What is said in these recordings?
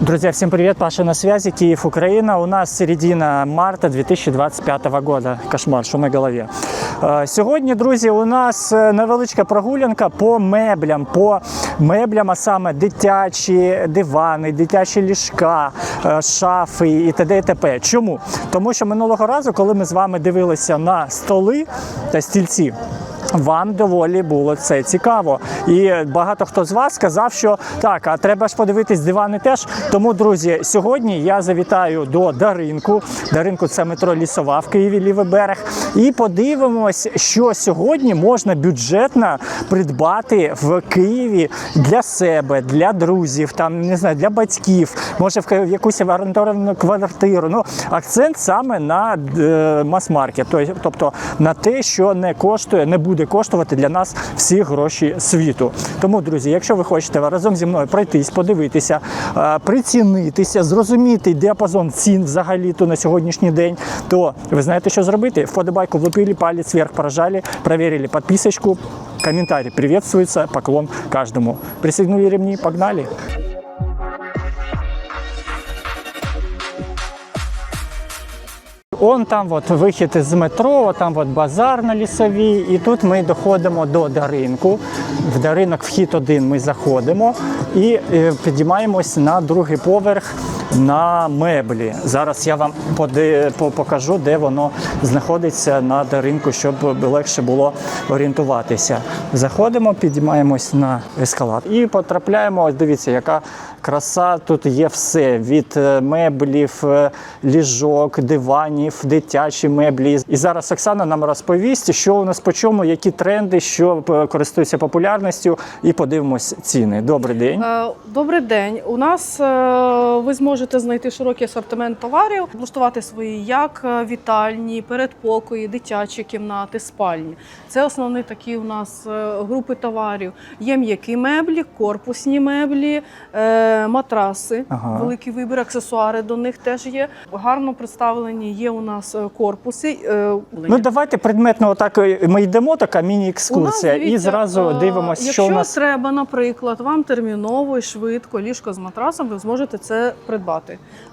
Друзья, всем привет! Паша на связи, Киев, Украина. У нас середина марта 2025 года. Кошмар, що на голові. Е, Сьогодні, друзі, у нас е, невеличка прогулянка по меблям, по меблям, а саме дитячі дивани, дитячі ліжка, е, шафи і т.д. і т.п. Чому? Тому що минулого разу, коли ми з вами дивилися на столи та стільці, вам доволі було це цікаво. І багато хто з вас сказав, що так, а треба ж подивитись дивани теж. Тому, друзі, сьогодні я завітаю до Даринку. Даринку це метро Лісова в Києві, лівий берег. І подивимось, що сьогодні можна бюджетно придбати в Києві для себе, для друзів, там не знаю, для батьків, може в якусь орендовану квартиру. Ну, акцент саме на е, мас-маркет, тобто на те, що не коштує, не буде коштувати для нас всі гроші світу. Тому, друзі, якщо ви хочете разом зі мною пройтись, подивитися, е, прицінитися, зрозуміти діапазон цін взагалі то на сьогоднішній день, то ви знаєте, що зробити? Вподобайку влупили, палець вверх прожали, проверили підписочку, комментарий приветствуется, поклон каждому. Пристегнули ремни, погнали. Он там от вихід з метро, там от базар на лісовій, і тут ми доходимо до Даринку. В Даринок вхід один ми заходимо і е, підіймаємось на другий поверх на меблі. Зараз я вам покажу, де воно знаходиться на Даринку, щоб легше було орієнтуватися. Заходимо, підіймаємось на ескалатор і потрапляємо. Ось дивіться, яка краса тут є все: від е, меблів, е, ліжок, диванів, дитячі меблі. І зараз Оксана нам розповість, що у нас по чому, які тренди, що е, користуються популярністю, і подивимось ціни. Добрий день. Добрий день. У нас ви зможете знайти широкий асортимент товарів, влаштувати свої як е, вітальні, передпокої, дитячі кімнати, спальні. Це основні такі у нас е, групи товарів. Є м'які меблі, корпусні меблі, е, матраси, Ага. великий вибір, аксесуари до них теж є. Гарно представлені є у нас корпуси. Ну давайте предметно отак ми йдемо, така міні-екскурсія, і зразу дивимося, якщо що у нас. треба, наприклад, вам терміново і швидко ліжко з матрасом, ви зможете це придбати.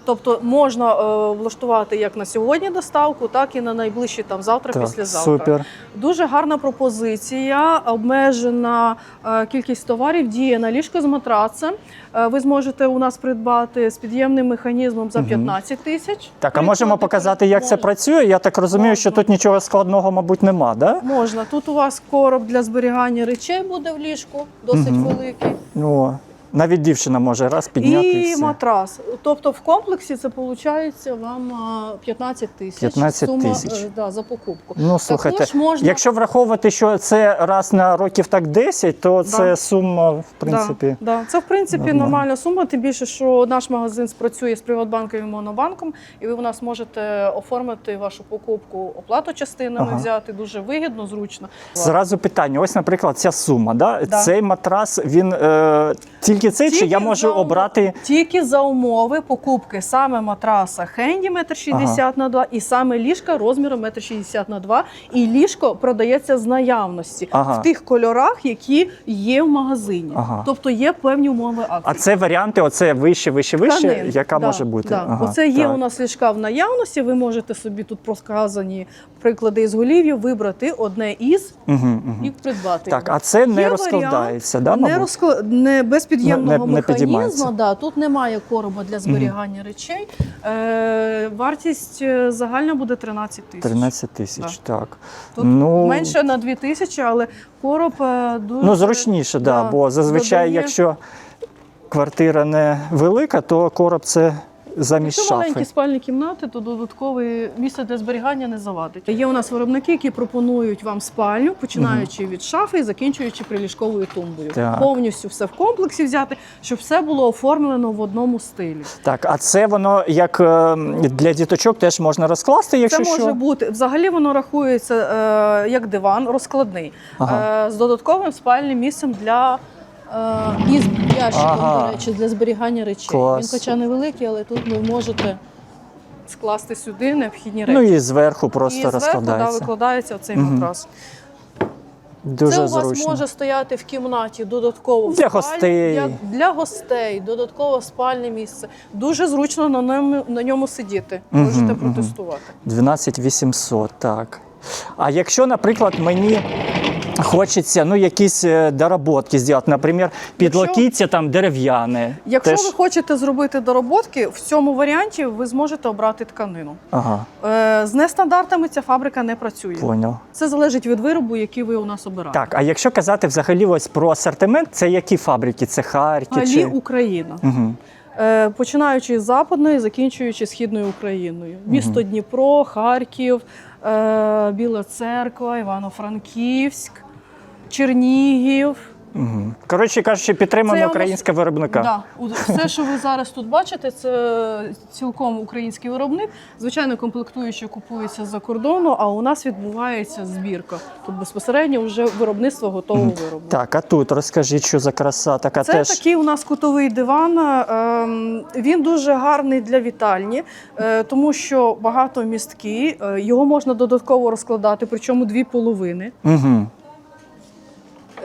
Тобто можна е, влаштувати як на сьогодні доставку, так і на найближчі там завтра, Так, післязавтра. супер. Дуже гарна пропозиція, обмежена е, кількість товарів діє на ліжко з матрацем. Е, ви зможете у нас придбати з під'ємним механізмом за Мгм. 15 тисяч. Так, а можемо показати, як це працює? Я так розумію, що тут нічого складного, мабуть, нема, да? Можна. Тут у вас короб для зберігання речей буде в ліжку, досить Мгм. великий. О, навіть дівчина може раз підняти. І, І все. матрас. Тобто в комплексі це виходить вам а, 15 тисяч 15 сума, тисяч. е, да, за покупку. Ну, слухайте, Також можна якщо враховувати, що це раз на років так 10, то це сума, в принципі. Да, да. Це в принципі нормально. нормальна сума, тим більше, що наш магазин спрацює з Приватбанком і Монобанком, і ви у нас можете оформити вашу покупку оплату частинами, Ага. взяти дуже вигідно, зручно. Зразу питання: ось, наприклад, ця сума. Да? Да. Цей матрас, він е, тільки цей, чи Тільки я можу за обрати. тільки за умови покупки саме матраса Хенді 1,60 на 2 і саме ліжка розміром 1,60 на 2. І ліжко продається з наявності Ага. в тих кольорах, які є в магазині. Ага. Тобто є певні умови акції. А це варіанти, оце вище, вище, вище, Тканин. яка Да, може бути. Да. Ага, Оце є так. у нас ліжка в наявності. Ви можете собі тут проказані приклади із голів'ю, вибрати одне із Угу, угу. і придбати. Так, його. а це не Є розкладається, да, не, мабуть? не без Не- не підіймається. механізму. Да, тут немає короба для зберігання речей. Е, вартість е, загальна буде 13 тисяч. 13 тисяч, так. Тут ну, менше на 2 тисячі, але короб е, дуже Ну, зручніше, да, да, бо зазвичай, додає- якщо квартира не велика, то короб це замість Якщо шафи. маленькі спальні кімнати, то додаткове місце для зберігання не завадить. Є у нас виробники, які пропонують вам спальню, починаючи від шафи і закінчуючи приліжковою тумбою. Так. Повністю все в комплексі взяти, щоб все було оформлено в одному стилі. Так, а це воно як е, для діточок теж можна розкласти, якщо Це може що. бути взагалі воно рахується е, як диван розкладний Ага. е, з додатковим спальним місцем для. Е, Із ящиком, Ага. до речі, для зберігання речей. Клас. Він хоча невеликий, але тут ви можете скласти сюди необхідні речі. Ну і зверху і просто зверху да, розкладається. викладається оцей Мгм. матрас. Дуже це у вас зручно. може стояти в кімнаті додатково в Для спальні, гостей. Для, для гостей, додатково спальне місце. Дуже зручно на ньому, на ньому сидіти. Мгм, Можете мгм. протестувати. 12 800, так. А якщо, наприклад, мені хочеться ну, якісь е, доработки зробити, наприклад, підлокіття там дерев'яне. Якщо теж... ви хочете зробити дороботки, в цьому варіанті ви зможете обрати тканину. Ага, Е, з нестандартами ця фабрика не працює. поняв. Це залежить від виробу, який ви у нас обираєте. Так, а якщо казати взагалі ось про асортимент, це які фабрики? Це Харків Алі чи... Україна. Угу. Е, починаючи з западної, закінчуючи східною Україною. Місто Дніпро, Харків, е, Біла Церква, Івано-Франківськ, Чернігів. Угу. Коротше кажучи, Це вам українського виробника. Да. Все, що ви зараз тут бачите, це цілком український виробник. Звичайно, комплектуючі купуються з-за кордону, а у нас відбувається збірка. Тут безпосередньо вже виробництво готового виробу. Так, а тут розкажіть, що за краса така Це теж. такий у нас кутовий диван. ем, Він дуже гарний для вітальні, е, тому що багато місткий. е, Його можна додатково розкладати, причому дві половини. Угу.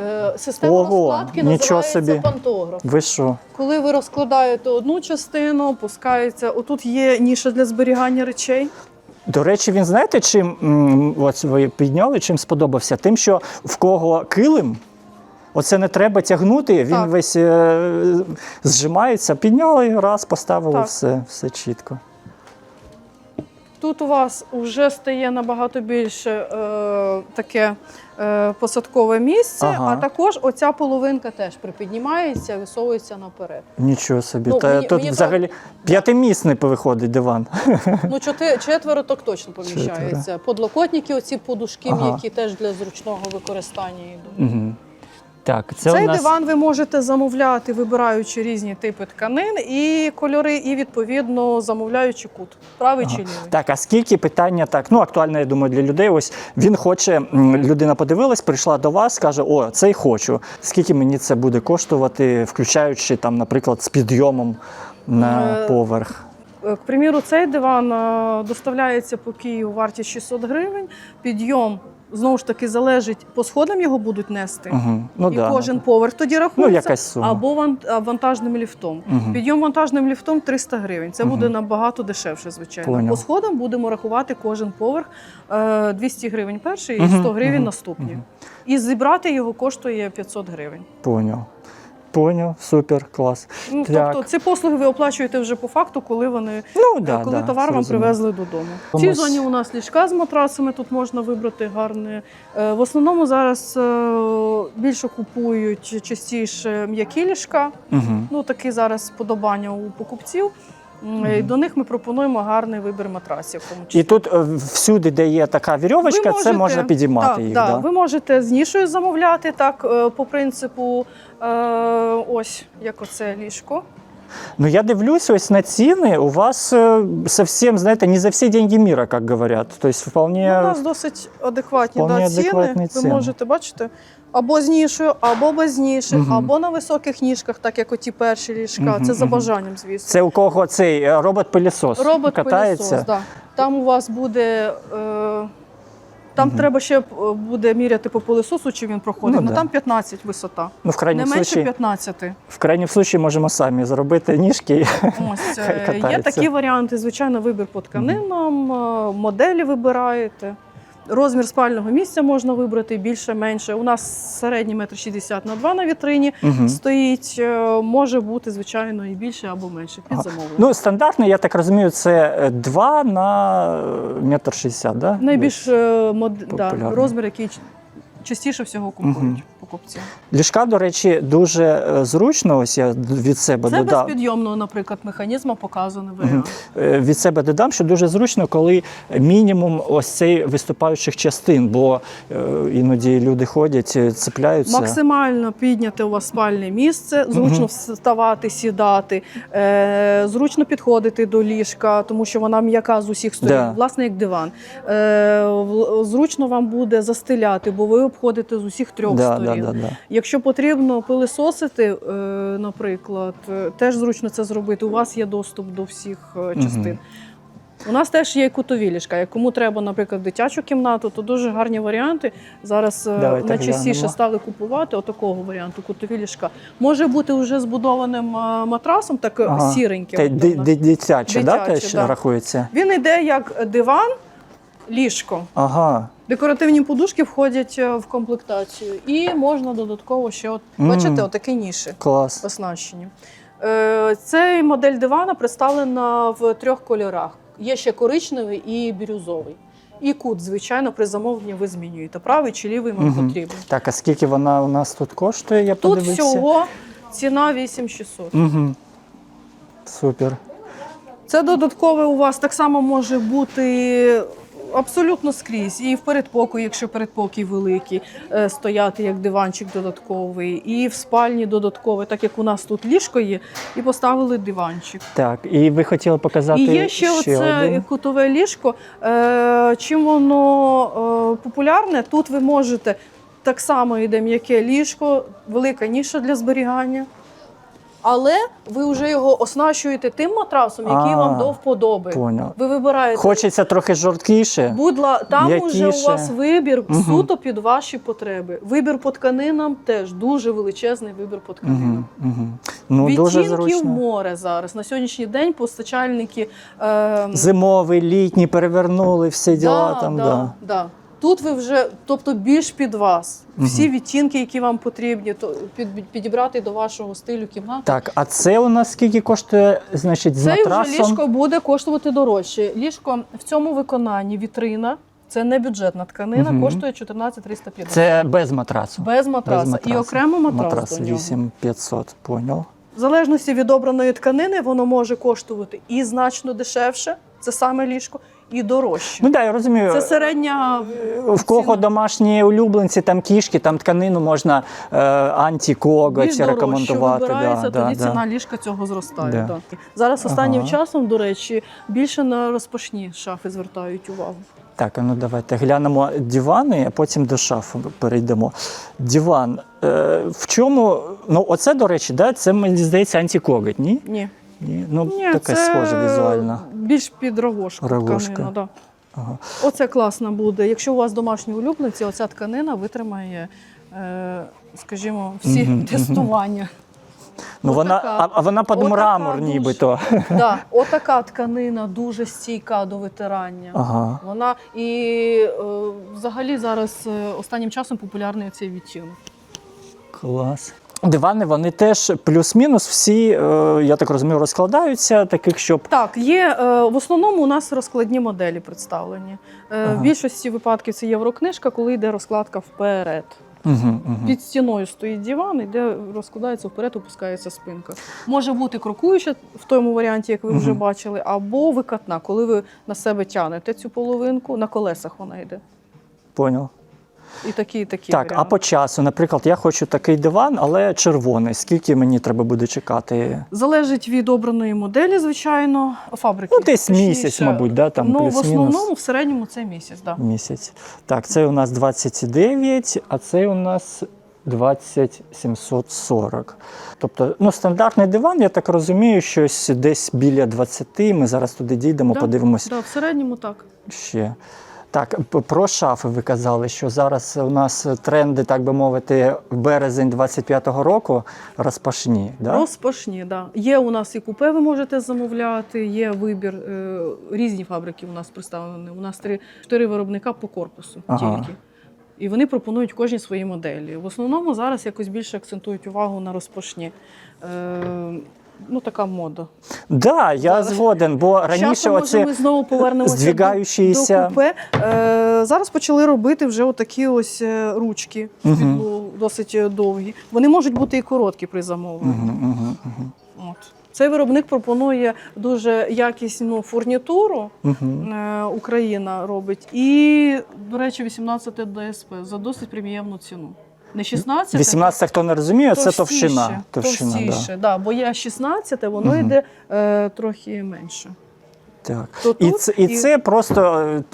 Е, Система Ого, розкладки називається собі. пантограф. Ви що? Коли ви розкладаєте одну частину, опускається. Отут є ніша для зберігання речей. До речі, він знаєте, чим ось ви підняли, чим сподобався? Тим, що в кого килим, оце не треба тягнути, він Так. весь е, зжимається, підняли, раз, поставили, Так. все, все чітко. Тут у вас вже стає набагато більше е, таке посадкове місце, Ага. а також оця половинка теж припіднімається, висовується наперед. Нічого собі. Ну, Та, мені- тут мені взагалі п'ятимісний виходить диван. Ну, чотири четверо так точно поміщається. Подлокотники, оці подушки, Ага. які теж для зручного використання йдуть. Угу. Так, це Цей у нас... диван ви можете замовляти, вибираючи різні типи тканин і кольори, і відповідно замовляючи кут, правий чи лівий. Так, а скільки питання так, ну актуальне, я думаю, для людей. Ось він хоче, людина подивилась, прийшла до вас, каже: О, цей хочу. Скільки мені це буде коштувати, включаючи там, наприклад, з підйомом на Е, поверх? Е, К приміру, цей диван е, доставляється по Києву вартість 600 гривень. Підйом знову ж таки залежить, по сходам його будуть нести. Угу. Ну, і да, кожен да. поверх тоді рахується Ну, якась сума. або ван- вантажним ліфтом. Угу. Підйом вантажним ліфтом 300 гривень. Це угу. буде набагато дешевше, звичайно. Понял. По сходам будемо рахувати кожен поверх е, 200 гривень перший і Мгм, 100 гривень угу. наступні. Угу. І зібрати його коштує 500 гривень. Поняв. Поняв, супер, клас. Ну, Так. тобто ці послуги ви оплачуєте вже по факту, коли вони Ну, да, коли да, товар вам привезли додому. В цій зоні у нас ліжка з матрасами, тут можна вибрати гарне. Е, В основному зараз е, більше купують частіше м'які ліжка. Угу. Ну таке зараз сподобання у покупців. М, і До них ми пропонуємо гарний вибір матрасів. в тому числі. І тут е, всюди, де є така вірьовочка, це можна підіймати так, їх. Так, Да? Ви можете з нішою замовляти так, е, по принципу, е, ось як оце ліжко. Ну, я дивлюсь ось на ціни. У вас е, совсем, знаєте, не за всі деньги мира, як говорять. Тобто, вполне... Ну, у нас досить адекватні да, ціни. ціни. Ви можете бачити або з нішою, або без ніші, Мгм. або на високих ніжках, так як оті перші ліжка. Мгм, Це за бажанням, звісно. Це у кого цей е, робот-пилісос Робот катається? пилісос, да. Там у вас буде. Е, там угу. треба ще е, буде міряти по пилососу, чи він проходить. Ну, Ну, да. там 15 висота. Ну, в Не крайньому менше случаї, 15. в крайньому случаї можемо самі зробити ніжки. Ось е, є такі варіанти. Звичайно, вибір по тканинам, угу. моделі вибираєте. Розмір спального місця можна вибрати більше, менше. У нас середній метр 60 на 2 на вітрині угу. стоїть. Е, Може бути, звичайно, і більше або менше під замовлення. Ну, стандартно, я так розумію, це 2 на е, метр 60, да? Найбільш е, мод... да, розмір, який частіше всього купують Мгм. покупці. Ліжка, до речі, дуже е, зручно. Ось я від себе Це додав. безпідйомного, наприклад, механізму показаний Мгм. варіант. Е, Від себе додам, що дуже зручно, коли мінімум ось цей виступаючих частин, бо е, іноді люди ходять, е, цепляються. Максимально підняти у вас спальне місце, зручно Мгм. вставати, сідати, е, зручно підходити до ліжка, тому що вона м'яка з усіх сторін, Да. власне, як диван. Е, в- зручно вам буде застеляти, бо ви обходите з усіх трьох Да, сторін. да, да, да. Якщо потрібно пилисосити, е, наприклад, е, теж зручно це зробити. У вас є доступ до всіх е, частин. У нас теж є кутові ліжка. Як кому треба, наприклад, дитячу кімнату, то дуже гарні варіанти. Зараз Давайте найчастіше стали купувати отакого варіанту кутові ліжка. Може бути вже збудованим матрасом, так е, сіреньким. Дитяче, да, теж да. рахується? Він йде як диван, ліжко. Ага. Декоративні подушки входять е, в комплектацію. І можна додатково ще, от, Мгм. бачите, отакі ніші Клас. оснащені. Е, Цей модель дивана представлена в трьох кольорах. Є ще коричневий і бірюзовий. І кут, звичайно, при замовленні ви змінюєте. Правий чи лівий вам Мгм. потрібен. Так, а скільки вона у нас тут коштує? Я Тут подивився. всього ціна 8600. Угу. Супер. Це додаткове у вас так само може бути абсолютно скрізь. І в передпокої, якщо передпокій великий, е, стояти як диванчик додатковий, і в спальні додатковий, так як у нас тут ліжко є, і поставили диванчик. Так, і ви хотіли показати І є ще, оце один? кутове ліжко. Е, чим воно е, популярне? Тут ви можете так само йде м'яке ліжко, велика ніша для зберігання. Але ви вже його оснащуєте тим матрасом, який А, вам до вподоби. Поняв. Ви вибираєте. Хочеться трохи жорсткіше. Будла, там уже у вас вибір Мгм. суто під ваші потреби. Вибір по тканинам теж дуже величезний вибір по тканинам. Угу, угу. Ну, дуже Відтінків зручно. море зараз. На сьогоднішній день постачальники. Е, Зимовий, літній, перевернули всі діла там. да, Да. Тут ви вже, тобто більш під вас. Всі відтінки, які вам потрібні, то під, підібрати до вашого стилю кімнати. Так, а це у нас скільки коштує, значить, з Це вже ліжко буде коштувати дорожче. Ліжко в цьому виконанні вітрина. Це не бюджетна тканина, Мгм. коштує 14 350. Це без матрасу. без матраса. Без І окремо матрас, Матрас до нього. 8500, поняв. В залежності від обраної тканини воно може коштувати і значно дешевше, це саме ліжко, і дорожче. Ну так, я розумію. Це середня В кого ціна. домашні улюбленці, там кішки, там тканину можна е, дорожче рекомендувати. вибирається, да, тоді да, ціна ліжка цього зростає. Да. Да. Зараз останнім Ага. часом, до речі, більше на розпашні шафи звертають увагу. Так, ну давайте глянемо дивани, а потім до шафи перейдемо. Диван. Е, в чому? Ну, оце, до речі, да, це мені здається антикоготь, ні? Ні, Ні, ну Ні таке це схоже візуально. Більш під рогошку Рогошка. тканина. Да. Ага. Оце класно буде. Якщо у вас домашні улюбленці, оця тканина витримає, е, скажімо, всі Мгм, мгм. тестування. Ну, вона, Отака. а, а вона під Отака мрамор, дуже. нібито. Да, отака тканина дуже стійка до витирання. Ага. Вона і е, взагалі зараз е, останнім часом популярний цей відтінок. Клас. Дивани, вони теж плюс-мінус всі, е, я так розумію, розкладаються, таких, щоб. Так, є е, в основному у нас розкладні моделі представлені. Е, Ага. В більшості випадків це єврокнижка, коли йде розкладка вперед. Угу, угу. Під стіною стоїть диван, іде розкладається вперед, опускається спинка. Може бути крокуюча в тому варіанті, як ви вже бачили, або викатна, коли ви на себе тягнете цю половинку, на колесах вона йде. Поняв. І такі, і такі Так, а по часу, наприклад, я хочу такий диван, але червоний. Скільки мені треба буде чекати? Залежить від обраної моделі, звичайно, фабрики. Ну, десь точніше. місяць, мабуть, да, там ну, в плюс-мінус. основному в середньому це місяць, да. Місяць. Так, це у нас 29, а це у нас 20740. Тобто, ну, стандартний диван, я так розумію, щось десь біля 20. Ми зараз туди дійдемо, Да, подивимось Да, в середньому так. ще. Так, про шафи ви казали, що зараз у нас тренди, так би мовити, в березень 25-го року розпашні. Да? Розпашні, да. Є у нас і купе, ви можете замовляти, є вибір. Е, різні фабрики у нас представлені. У нас три, чотири виробника по корпусу Ага. тільки. І вони пропонують кожні свої моделі. В основному зараз якось більше акцентують увагу на розпашні. Ну, така мода. Да, я згоден, бо раніше оці ми знову повернемося здвігаючіся- до, до купе. Е, зараз почали робити вже отакі ось е, ручки Мгм. досить е, довгі. Вони можуть бути і короткі при замовленні. Мгм, мгм, мгм. От. Цей виробник пропонує дуже якісну фурнітуру. Мгм. е, Україна робить. І, до речі, 18 ДСП за досить преміємну ціну. Не 16, 18, хто не розуміє, це товщина. Товстіше, товстіше, да. бо є 16, воно Мгм. йде е, трохи менше. Так. То І, тут, це, і і- це просто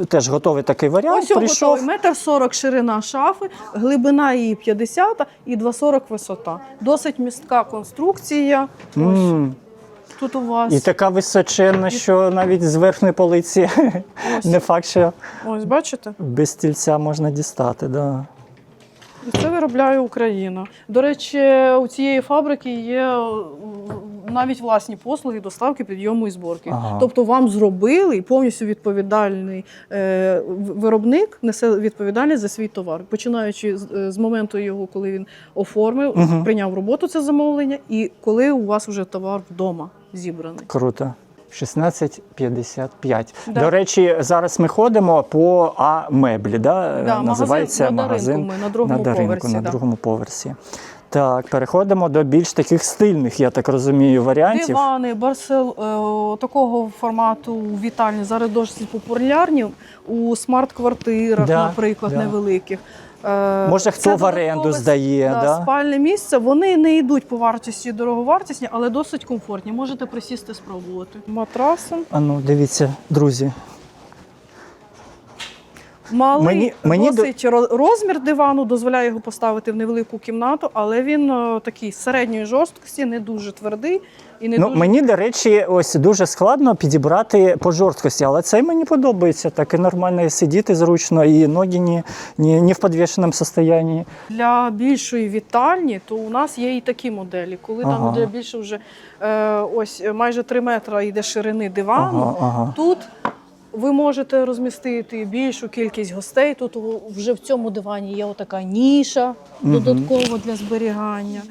е, теж готовий такий варіант. Ось його Прийшов. готовий. Метр 40 ширина шафи, глибина її 50 і 2,40 висота. Досить містка конструкція. Ось. М, Тут у вас І така височенна, що навіть з верхньої полиці ось, не факт, що ось бачите? без стільця можна дістати. Да. І це виробляє Україна. До речі, у цієї фабрики є е, навіть власні послуги доставки, підйому і зборки. Ага. Тобто вам зробили і повністю відповідальний е, виробник несе відповідальність за свій товар, починаючи з, е, з моменту його, коли він оформив, Мгм. прийняв роботу це замовлення, і коли у вас вже товар вдома зібраний. Круто. 16,55. Да. До речі, зараз ми ходимо по А меблі. Да? Да, Називається магазин, магазин на, Даринку на другому поверсі. на другому поверсі. Так, переходимо до більш таких стильних, я так розумію, варіантів. Дивани, барсел е, такого формату вітальні зараз досить популярні у смарт-квартирах, Да, наприклад, да. невеликих. Е, Може, хто в оренду здає, да, да? спальне місце. Вони не йдуть по вартості дороговартісні, але досить комфортні. Можете присісти спробувати. матрасом. А ну, дивіться, друзі. Малий Мені- мені досить ро- розмір дивану дозволяє його поставити в невелику кімнату, але він е, такий середньої жорсткості, не дуже твердий і не Ну, дуже мені, до речі, ось дуже складно підібрати по жорсткості, але цей мені подобається. Так і нормально і сидіти зручно, і ноги не, не, не в підвішеному стані. Для більшої вітальні, то у нас є і такі моделі, коли Ага. там для більше вже е, ось майже 3 метра йде ширини дивану. Ага, ага. Тут ви можете розмістити більшу кількість гостей. Тут вже в цьому дивані є отака ніша додаткова для зберігання.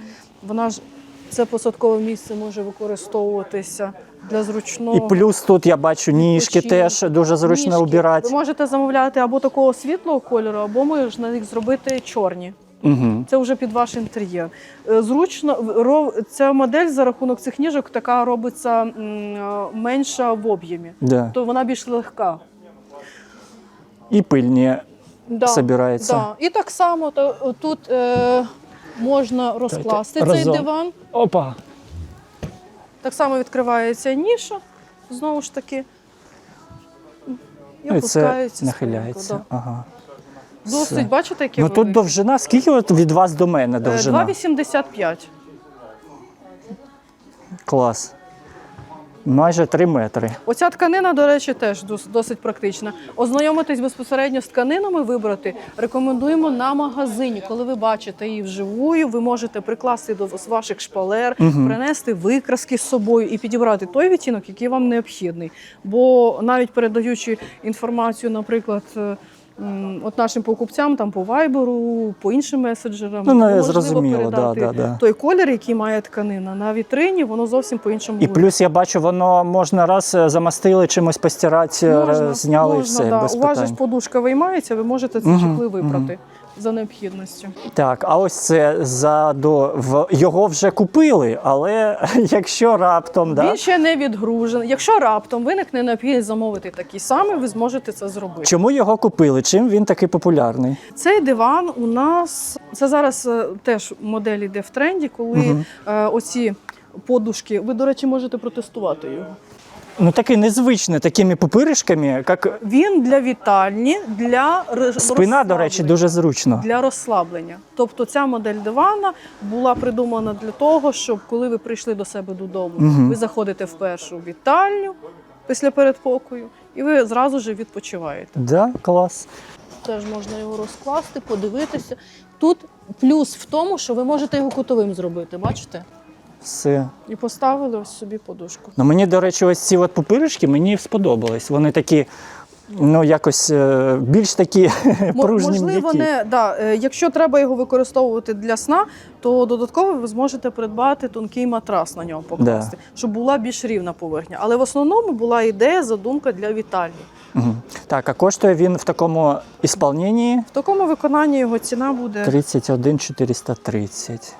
Вона ж це посадкове місце може використовуватися для зручного. І плюс тут я бачу ніжки Відпочинок. теж дуже зручно Ніжки. убирати. Ви можете замовляти або такого світлого кольору, або можна їх зробити чорні. Угу. Це вже під ваш інтер'єр. Е, Зручно ця модель за рахунок цих ніжок така робиться е, менша в об'ємі, Да. то вона більш легка. І пильні Да, собирається. Да. І так само то, тут е, можна розкласти цей разом. диван. Опа. Так само відкривається ніша, знову ж таки. І Ну, і це нахиляється. спинку, Ага. Досить, Все. бачите, яке Ну тут довжина. Скільки от від вас до мене Е, довжина? 2,85. Клас. Майже 3 метри. Оця тканина, до речі, теж дос- досить практична. Ознайомитись безпосередньо з тканинами, вибрати рекомендуємо на магазині. Коли ви бачите її вживую, ви можете прикласти до з ваших шпалер, принести викраски з собою і підібрати той відтінок, який вам необхідний. Бо навіть передаючи інформацію, наприклад. е, От нашим покупцям там по вайберу, по іншим меседжерам Ну, не, неможливо зрозуміло, да, передати да, да. той колір, який має тканина. На вітрині воно зовсім по іншому І плюс я бачу, воно можна раз е, замастили чимось постирати, можна, зняли і все да. без У вас же ж подушка виймається, ви можете це угу, чехли вибрати за необхідністю. Так, а ось це задо в його вже купили, але якщо раптом, да, Він ще не відгружений. Якщо раптом виникне необхідність замовити такий самий, ви зможете це зробити. чому його купили? Чим він такий популярний? Цей диван у нас це зараз е, теж модель іде в тренді, коли Мгм. е, оці подушки, ви, до речі, можете протестувати його. Ну такий незвичний, такими пупиришками, як Він для вітальні, для спина, до речі, дуже зручно. для розслаблення. Тобто ця модель дивана була придумана для того, щоб коли ви прийшли до себе додому, Мгм. ви заходите в першу вітальню після передпокою, і ви зразу ж відпочиваєте. Да, клас. Теж можна його розкласти, подивитися. Тут плюс в тому, що ви можете його кутовим зробити, бачите? Все. І поставили ось собі подушку. Ну мені, до речі, ось ці от пупиришки мені сподобались. Вони такі, ну якось е, більш такі пружні Можливо, м'які. не да. е, Якщо треба його використовувати для сна, то додатково ви зможете придбати тонкий матрас на нього покласти, щоб була більш рівна поверхня. Але в основному була ідея, задумка для вітальні. Мгм. Так, а коштує він в такому ісполненні В такому виконанні його ціна буде 31 430.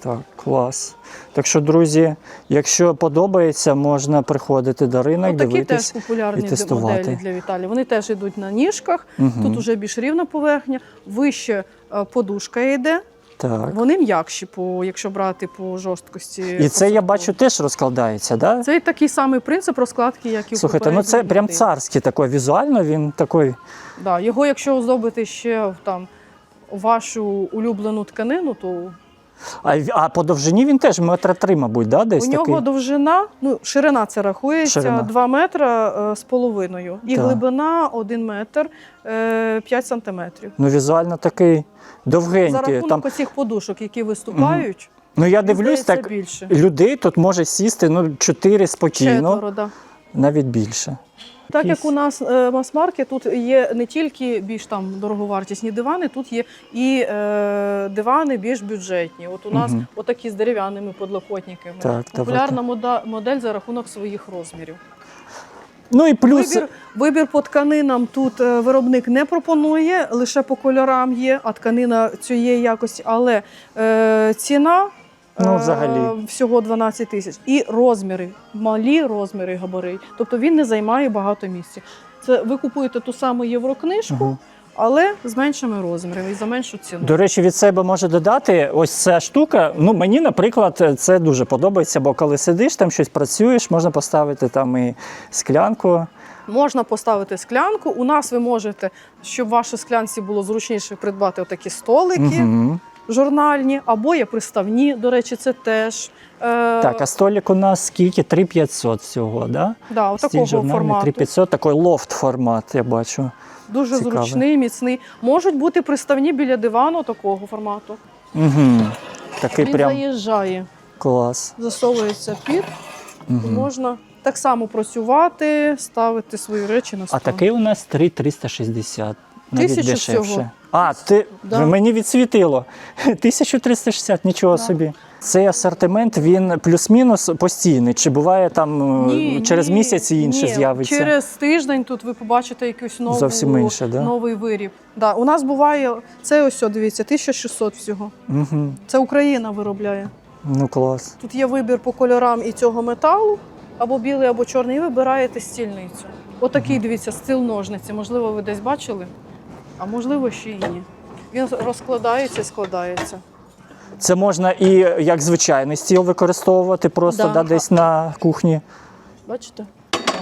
Так, клас. Так що, друзі, якщо подобається, можна приходити до ринок, ну, такі теж популярні і тестувати. моделі для віталії. Вони теж йдуть на ніжках. Мгм. Тут вже більш рівна поверхня, вище е, подушка йде. Так. Вони м'якші, по якщо брати по жорсткості. І це я бачу теж розкладається, да? Це такий самий принцип розкладки, як і Слухайте, ну це прям царський такий візуально, він такий. Да, його, якщо оздобити ще там вашу улюблену тканину, то А, а по довжині він теж метра три, мабуть, да? десь У нього такий? довжина, ну ширина це рахується Ширина. 2 метра е, з половиною. І Так. глибина 1 метр е, 5 сантиметрів. Ну, візуально такий За довгенький. рахунок Там, оцих подушок, які виступають, ну я дивлюсь, здається, так більше. людей тут може сісти ну, чотири спокійно, Четверо, да. навіть більше. Так як у нас е, мас-маркет, тут є не тільки більш там дороговартісні дивани, тут є і е, дивани більш бюджетні. От у нас Мгм. отакі з дерев'яними подлокотниками. Так, Популярна мода, модель за рахунок своїх розмірів. Ну і плюс. Вибір, вибір по тканинам тут е, виробник не пропонує, лише по кольорам є, а тканина цієї якості, але е, ціна. Ну, е, взагалі. всього 12 тисяч. І розміри, малі розміри габарит. Тобто він не займає багато місця. Це ви купуєте ту саму єврокнижку, Мгм. але з меншими розмірами і за меншу ціну. До речі, від себе можу додати, ось ця штука. Ну мені, наприклад, це дуже подобається, бо коли сидиш там щось працюєш, можна поставити там і склянку. Можна поставити склянку. У нас ви можете, щоб вашій склянці було зручніше придбати отакі столики. Угу. Журнальні або є приставні. До речі, це теж е, Так, а столик у нас скільки? 3500 всього, да? да, Стіль такого формату. 3500, такий лофт формат, я бачу. Дуже Цікавий. зручний, міцний. Можуть бути приставні біля дивану такого формату. Угу. Такий Він прям заїжджає, клас. засовується під, Угу. можна так само працювати, ставити свої речі на А такий у нас 3360. Навіть Тисячу дешевше. всього. А, ти Да. мені відсвітило. 1360, нічого Да. собі. Цей асортимент він плюс-мінус постійний. Чи буває там е, Ні, через ні, місяць і інше ні. з'явиться? Через тиждень тут ви побачите якийсь нову, Зовсім інше, да? новий виріб. Да. У нас буває це ось, о, дивіться, 1600 всього. Угу. Це Україна виробляє. Ну клас. Тут є вибір по кольорам і цього металу, або білий, або чорний, і вибираєте стільницю. Отакий, дивіться, стил ножниці. Можливо, ви десь бачили, а можливо, ще і ні. Він розкладається і складається. Це можна і як звичайний стіл використовувати просто Да. да, десь на кухні. Бачите?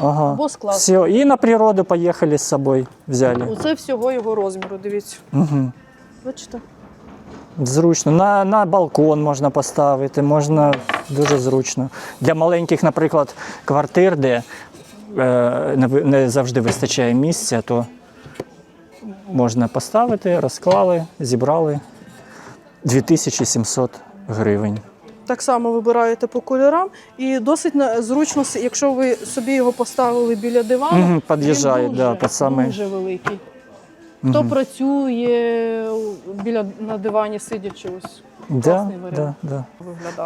Ага. Або склад. Все, і на природу поїхали з собою взяли. Оце всього його розміру, дивіться. Угу. Бачите? Зручно. На, на балкон можна поставити, можна дуже зручно. Для маленьких, наприклад, квартир, де е, не, не завжди вистачає місця, то можна поставити, розклали, зібрали 2700 гривень. Так само вибираєте по кольорам, і досить зручно, якщо ви собі його поставили біля дивану, Мгм, під'їжджає, він да, під самий- дуже великий. Хто угу. працює біля на дивані, сидячи, ось Да, да, да.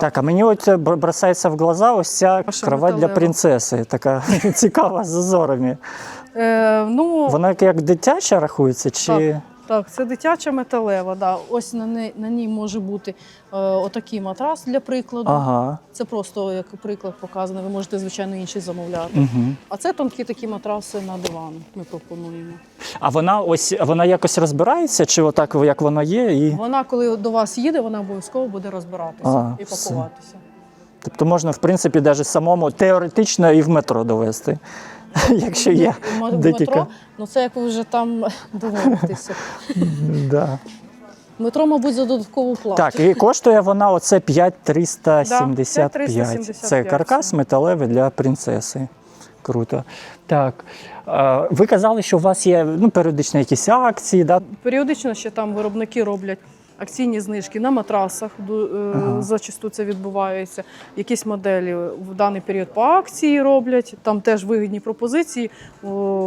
Так, а мені от бросається в глаза ось ця Ваша кровать для принцеси, така цікава з зазорами. Е, ну, Вона як дитяча рахується, чи Так, це дитяча металева. Да. Ось на ній, на ній може бути е, отакий матрас для прикладу. ага. Це просто як приклад показано. Ви можете, звичайно, інший замовляти. Угу. А це тонкі такі матраси на диван. Ми пропонуємо. А вона ось вона якось розбирається, чи отак як воно є, і Вона, коли до вас їде, вона обов'язково буде розбиратися А, і все. пакуватися. тобто можна в принципі навіть самому теоретично і в метро довести, якщо є декілька. ну це як ви вже там домовитеся. Да. Метро, мабуть, за додаткову плату. Так, і коштує вона оце 5375. Це каркас металевий для принцеси. Круто. Так. Ви казали, що у вас є ну, періодично якісь акції, да? Періодично ще там виробники роблять акційні знижки на матрасах. е, Ага. Зачасту це відбувається. Якісь моделі в даний період по акції роблять. Там теж вигідні пропозиції.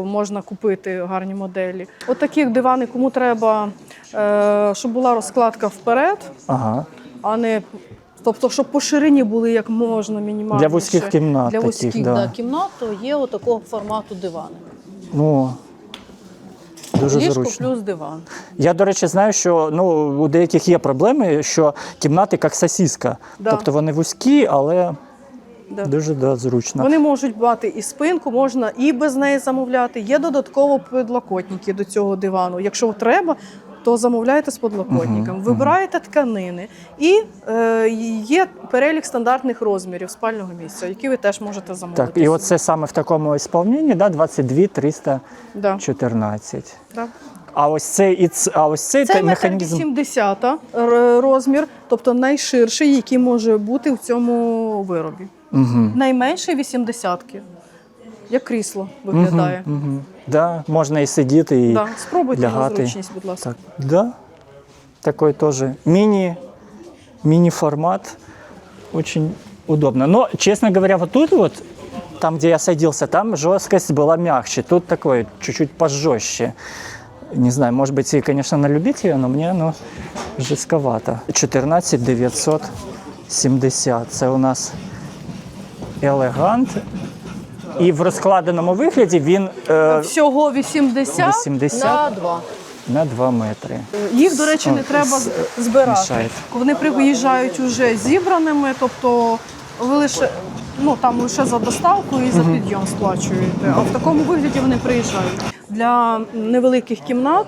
можна купити гарні моделі. От таких дивани, кому треба, е, щоб була розкладка вперед, Ага. а не. Тобто, щоб по ширині були як можна мінімально. Для вузьких кімнат Для вузьких да. да, кімнат то є отакого формату дивани. Ну, дуже Ліжко зручно. плюс диван. Я, до речі, знаю, що ну, у деяких є проблеми, що кімнати як сосіска. Да. Тобто вони вузькі, але Да. дуже да, зручно. Вони можуть мати і спинку, можна і без неї замовляти. Є додатково підлокотники до цього дивану. Якщо треба, то замовляєте з підлокотником. Мгм, Вибираєте тканини і е, є перелік стандартних розмірів спального місця, які ви теж можете замовити. Так, і оце саме в такому ісполненні, да, 22 314. да, а ось цей і а ось цей, Це механізм. 80 р- розмір, тобто найширший, який може бути в цьому виробі. Угу. Найменший 80 Як крісло виглядає. Угу. Да, можна і сидіти, і Да. Спробуйте на лягати. зручність, будь ласка. Так, да. Такой тоже мини, мини-формат. Очень удобно. Но, честно говоря, вот тут вот, там, где я садился, там жесткость была мягче. Тут такой чуть-чуть пожестче. Не знаю, может быть, и, конечно, на любителя, но мне оно жестковато. 14 970. Це у нас елегант. І в розкладеному вигляді він е, Всього 80, 80. на 2. на 2 метри. Їх, до речі, не О, треба з- збирати. мішають. Вони приїжджають уже зібраними, тобто ви лише ну там лише за доставку і за підйом сплачуєте. А в такому вигляді вони приїжджають. Для невеликих кімнат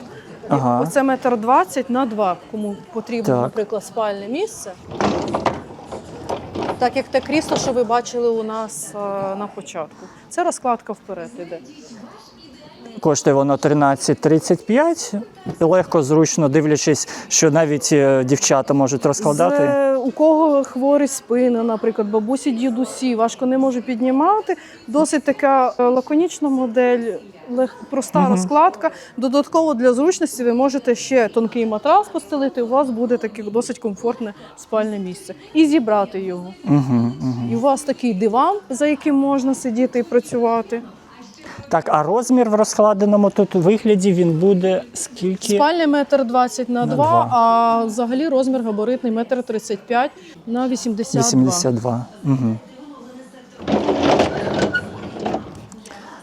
Ага. оце метр двадцять на два. Кому потрібно, Так. наприклад, спальне місце. Так як те крісло, що ви бачили у нас е, на початку. Це розкладка вперед іде. Коштує воно 13,35. Легко, зручно, дивлячись, що навіть е, дівчата можуть розкладати. З, у кого хворі спини, наприклад, бабусі, дідусі, важко не можуть піднімати. Досить така е, лаконічна модель, лег- проста розкладка. Додатково для зручності ви можете ще тонкий матрас постелити. У вас буде таке досить комфортне спальне місце. І зібрати його. Угу, угу. І у вас такий диван, за яким можна сидіти і працювати. Так, а розмір в розкладеному тут вигляді він буде скільки? Спальня метр двадцять на два. а взагалі розмір габаритний метр тридцять п'ять на 82. 82. Угу.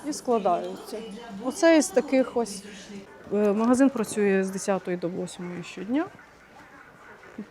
і складаються. Оце із таких ось. е, Магазин працює з 10 до 8 щодня.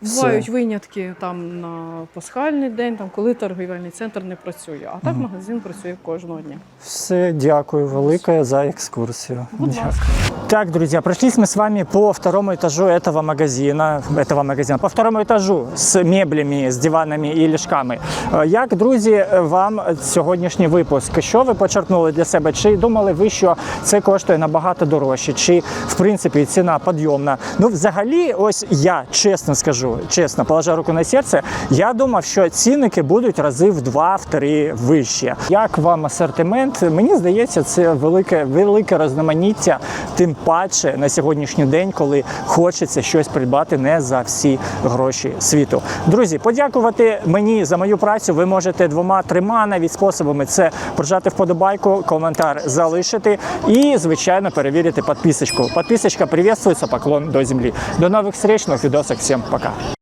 Все. Бувають винятки там на пасхальний день, там, коли торгівельний центр не працює. А так магазин працює кожного дня. Все, дякую великое за экскурсию. Будь Дякую. ласка. Так, друзья, прошлись мы с вами по второму этажу этого магазина, этого магазина, по второму этажу з меблями, з диванами і ліжками. Е, Як, друзі, вам сьогоднішній випуск? Що ви почерпнули для себе? Чи думали ви, що це коштує набагато дорожче? Чи в принципі ціна підйомна? Ну, взагалі, ось я чесно скажу, чесно, положа руку на серце, я думав, що цінники будуть рази в два-три вище. Як вам асортимент? Мені здається, це велике, велике різноманіття, тим паче на сьогоднішній день, коли хочеться щось придбати не за всі гроші світу. Друзі, подякувати мені за мою працю. Ви можете двома-трьома навіть способами це прожати вподобайку, коментар залишити і, звичайно, перевірити підписочку. Підписочка приветствується, поклон до землі. До нових встреч, нових відосок. Всім пока.